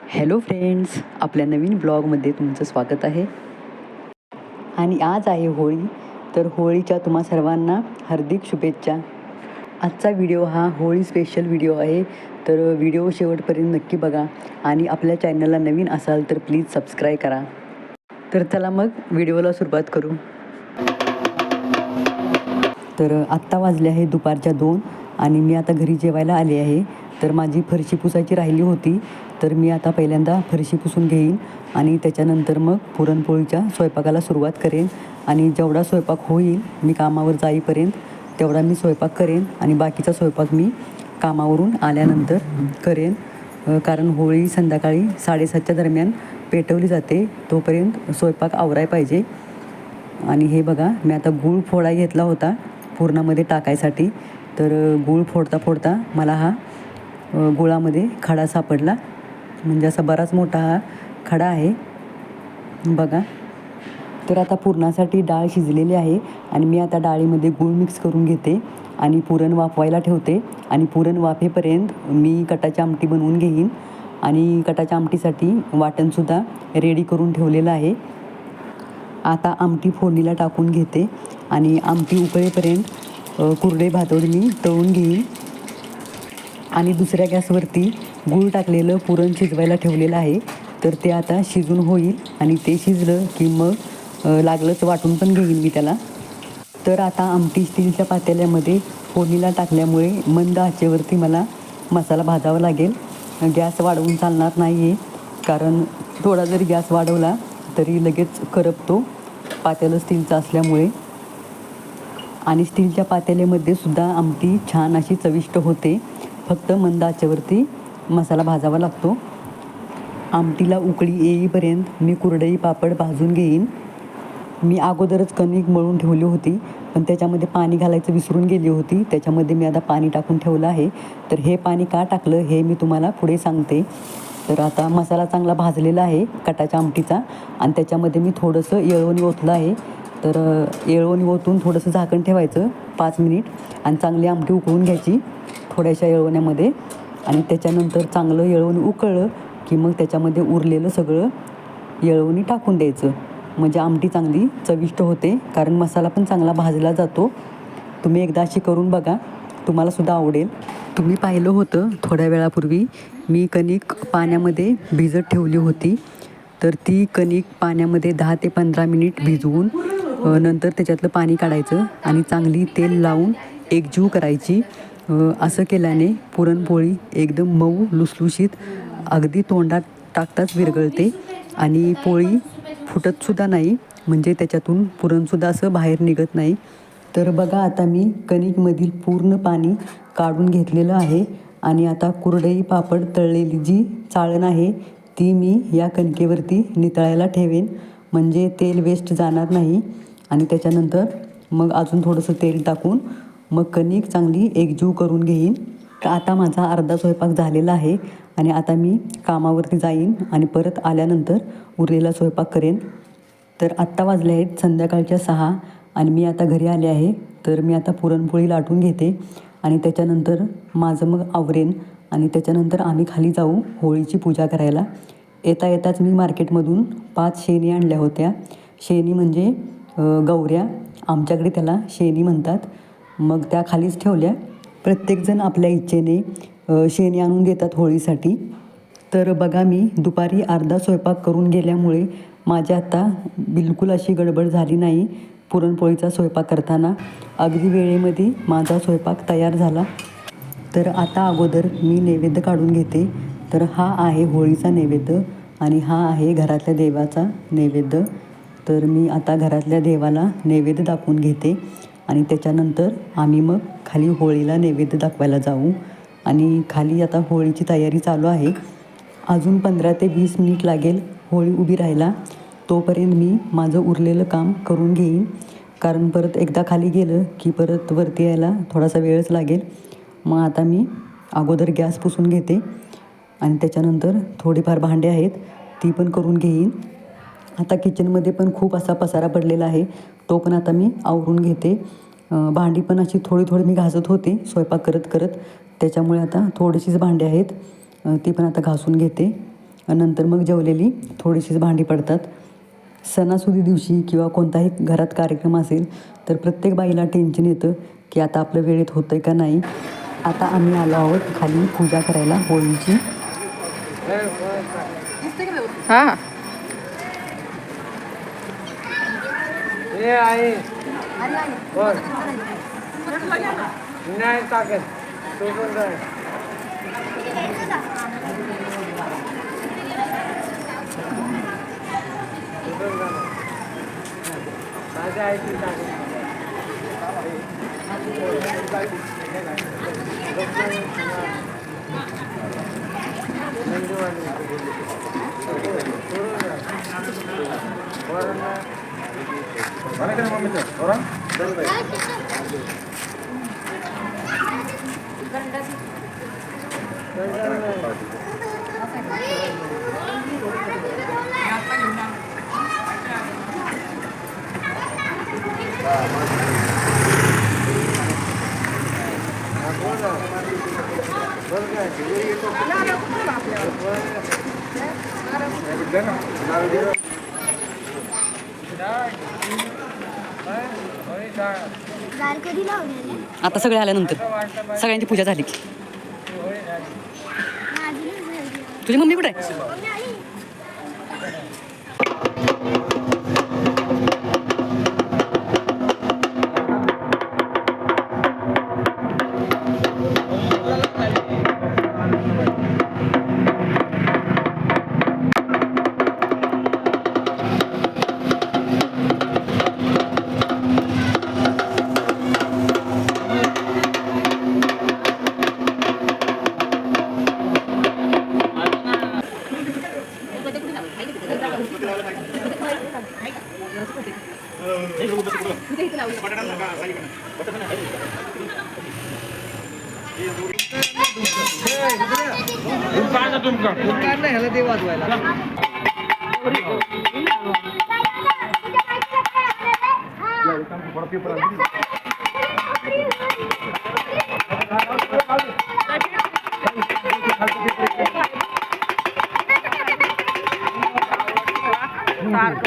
Hello friends आपल्या नवीन ब्लॉगमध्ये तुमचं स्वागत आहे. आणि आज आहे होळी तर होळीच्या तुम्हा सर्वांना हार्दिक शुभेच्छा. आजचा व्हिडिओ हा होळी स्पेशल व्हिडिओ आहे तर व्हिडिओ शेवटपर्यंत नक्की बघा. आणि आपल्या चॅनलला नवीन असाल तर प्लीज सबस्क्राईब करा. तर चला मग व्हिडिओला सुरुवात करू. तर आत्ता वाजले आहे दुपारच्या दोन आणि मी आता घरी जेवायला आले आहे. तर माझी फरशी पुसायची राहिली होती. तर मी आता पहिल्यांदा फरशी पुसून घेईन आणि त्याच्यानंतर मग पुरणपोळीच्या स्वयंपाकाला सुरुवात करेन. आणि जेवढा स्वयंपाक होईल मी कामावर जाईपर्यंत तेवढा मी स्वयंपाक करेन आणि बाकीचा स्वयंपाक मी कामावरून आल्यानंतर करेन. कारण होळी संध्याकाळी साडेसातच्या दरम्यान पेटवली जाते तोपर्यंत स्वयंपाक आवराय पाहिजे. आणि हे बघा मी आता गूळ फोडा घेतला होता पूर्णामध्ये टाकायसाठी. तर गूळ फोडता फोडता मला हा गुळामध्ये खडा सापडला. म्हणजे असा बराच मोठा हा खडा आहे. बघा. तर आता पुरणासाठी डाळ शिजलेली आहे आणि मी आता डाळीमध्ये गूळ मिक्स करून घेते आणि पुरण वाफवायला ठेवते आणि पुरण वाफेपर्यंत मी कटाची आमटी बनवून घेईन आणि कटाच्या आमटीसाठी वाटणसुद्धा रेडी करून ठेवलेलं आहे. आता आमटी फोडणीला टाकून घेते आणि आमटी उकळेपर्यंत कुरडे भातोडी मी तळून घेईन. आणि दुसऱ्या गॅसवरती गूळ टाकलेलं पुरण शिजवायला ठेवलेलं आहे. तर ते आता शिजून होईल आणि ते शिजलं की मग लागलंच वाटून पण घेईन मी त्याला. तर आता आमटी स्टीलच्या पातेल्यामध्ये फोडणीला टाकल्यामुळे मंद आचेवरती मला मसाला भाजावा लागेल. गॅस वाढवून चालणार नाही आहे कारण थोडा जरी गॅस वाढवला तरी लगेच करपतो पातेलं स्टीलचं असल्यामुळे. आणि स्टीलच्या पातेल्यामध्ये सुद्धा आमटी छान अशी चविष्ट होते. फक्त मंद आचेवरती मसाला भाजावा लागतो. आमटीला उकळी येईपर्यंत मी कुरडई पापड भाजून घेईन. मी अगोदरच कणिक मळून ठेवली होती पण त्याच्यामध्ये पाणी घालायचं विसरून गेली होती. त्याच्यामध्ये मी आता पाणी टाकून ठेवलं आहे. तर हे पाणी का टाकलं हे मी तुम्हाला पुढे सांगते. तर आता मसाला चांगला भाजलेला आहे कटाच्या आमटीचा. आणि त्याच्यामध्ये मी थोडंसं येळवणी ओतलं आहे. तर येळवणी ओतून थोडंसं झाकण ठेवायचं पाच मिनिट. आणि चांगली आमटी उकळून घ्यायची थोड्याशा येळवण्यामध्ये. आणि त्याच्यानंतर चांगलं येळवून उकळलं की मग त्याच्यामध्ये उरलेलं सगळं येळवणी टाकून द्यायचं. म्हणजे आमटी चांगली चविष्ट होते कारण मसाला पण चांगला भाजला जातो. तुम्ही एकदा अशी करून बघा तुम्हाला सुद्धा आवडेल. तुम्ही पाहिलं होतं थोड्या वेळापूर्वी मी कणिक पाण्यामध्ये भिजत ठेवली होती. तर ती कणिक पाण्यामध्ये दहा ते पंधरा मिनिट भिजवून नंतर त्याच्यातलं पाणी काढायचं आणि चांगली तेल लावून एकजीव करायची. असं केल्याने पुरणपोळी एकदम मऊ लुसलुशीत अगदी तोंडात टाकताच विरघळते. आणि पोळी फुटतसुद्धा नाही म्हणजे त्याच्यातून पुरणसुद्धा असं बाहेर निघत नाही. तर बघा आता मी कणिकमधील पूर्ण पाणी काढून घेतलेलं आहे. आणि आता कुरडई पापड तळलेली जी चाळण आहे ती मी या कणकेवरती नितळायला ठेवेन. म्हणजे तेल वेस्ट जाणार नाही. आणि त्याच्यानंतर मग अजून थोडंसं तेल टाकून मग कणिक चांगली एकजीव करून घेईन. का आता माझा अर्धा स्वयंपाक झालेला आहे आणि आता मी कामावरती जाईन आणि परत आल्यानंतर उरलेला स्वयंपाक करेन. तर आत्ता वाजले आहेत संध्याकाळच्या सहा आणि मी आता घरी आले आहे. तर मी आता पुरणपोळी लाटून घेते आणि त्याच्यानंतर माझं मग आवरेन आणि त्याच्यानंतर आम्ही खाली जाऊ होळीची पूजा करायला. येता येताच मी मार्केटमधून पाच शेणी आणल्या होत्या. शेणी म्हणजे गौऱ्या. आमच्याकडे त्याला शेणी म्हणतात. मग त्या खालीच ठेवल्या. प्रत्येकजण आपल्या इच्छेने शेणी आणून देतात होळीसाठी. तर बघा मी दुपारी अर्धा स्वयंपाक करून गेल्यामुळे माझ्या आता बिलकुल अशी गडबड झाली नाही पुरणपोळीचा स्वयंपाक करताना. अगदी वेळेमध्ये माझा स्वयंपाक तयार झाला. तर आता अगोदर मी नैवेद्य काढून घेते. तर हा आहे होळीचा नैवेद्य आणि हा आहे घरातल्या देवाचा नैवेद्य. तर मी आता घरातल्या देवाला नैवेद्य दाखवून घेते. आणि त्याच्यानंतर आम्ही मग खाली होळीला नैवेद्य दाखवायला जाऊ. आणि खाली आता होळीची तयारी चालू आहे. अजून पंधरा ते वीस मिनिट लागेल होळी उभी राहायला. तोपर्यंत मी माझं उरलेलं काम करून घेईन. कारण परत एकदा खाली गेलं की परत वरती यायला थोडासा वेळच लागेल. मग आता मी अगोदर गॅस पुसून घेते. आणि त्याच्यानंतर थोडीफार भांडे आहेत ती पण करून घेईन. आता किचनमध्ये पण खूप असा पसारा पडलेला आहे. तो पण आता मी आवरून घेते. भांडी पण अशी थोडी थोडी मी घासत होते स्वयंपाक करत करत. त्याच्यामुळे आता थोडीशीच भांडी आहेत. ती पण आता घासून घेते. नंतर मग जेवलेली थोडीशीच भांडी पडतात. सणासुदी दिवशी किंवा कोणताही घरात कार्यक्रम असेल तर प्रत्येक बाईला टेन्शन येतं की आता आपलं वेळेत होतं आहे का नाही. आता आम्ही आलो आहोत खाली पूजा करायला होळीची. हां. हे आहे. बर नाही टाकत. तो पण जाय. माझ्या आहे ती Mana kan mau Orang? Thank you. आता सगळे आल्यानंतर. सगळ्यांची पूजा झाली की. तुझी मम्मी कुठे आहे? नाही काढलं ह्याला ते वाजवायला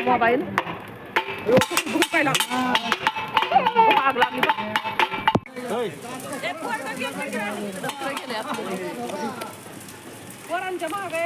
मोबाईल पोरांच्या मागे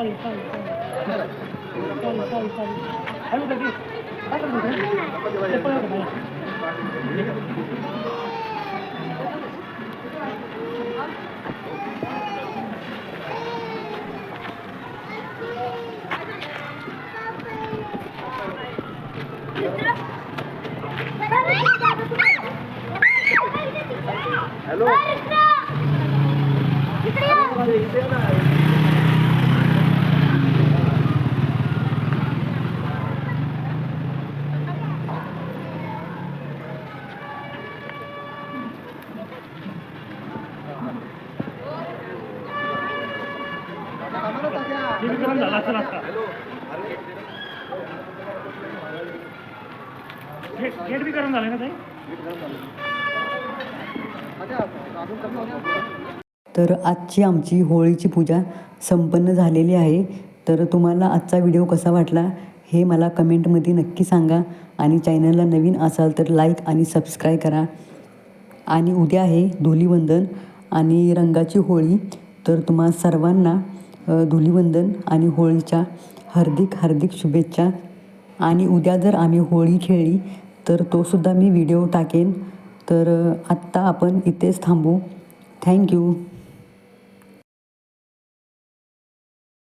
到底到底到底到底到底到底，还有在这，还有在这，这放要怎么样？好。झालं ना ते तर आजची आमची होळीची पूजा संपन्न झालेली आहे. तर तुम्हाला आजचा व्हिडिओ कसा वाटला हे मला कमेंटमध्ये नक्की सांगा आणि चॅनलला नवीन असाल तर लाईक आणि सबस्क्राईब करा. आणि उद्या आहे धुलीवंदन आणि रंगाची होळी. तर तुम्हा सर्वांना धुलीवंदन आणि होळीच्या हार्दिक हार्दिक शुभेच्छा. आणि उद्या जर आम्ही होळी खेळली तर तोसुद्धा मी व्हिडिओ टाकेन. तर आत्ता आपण इथेच थांबू. थँक्यू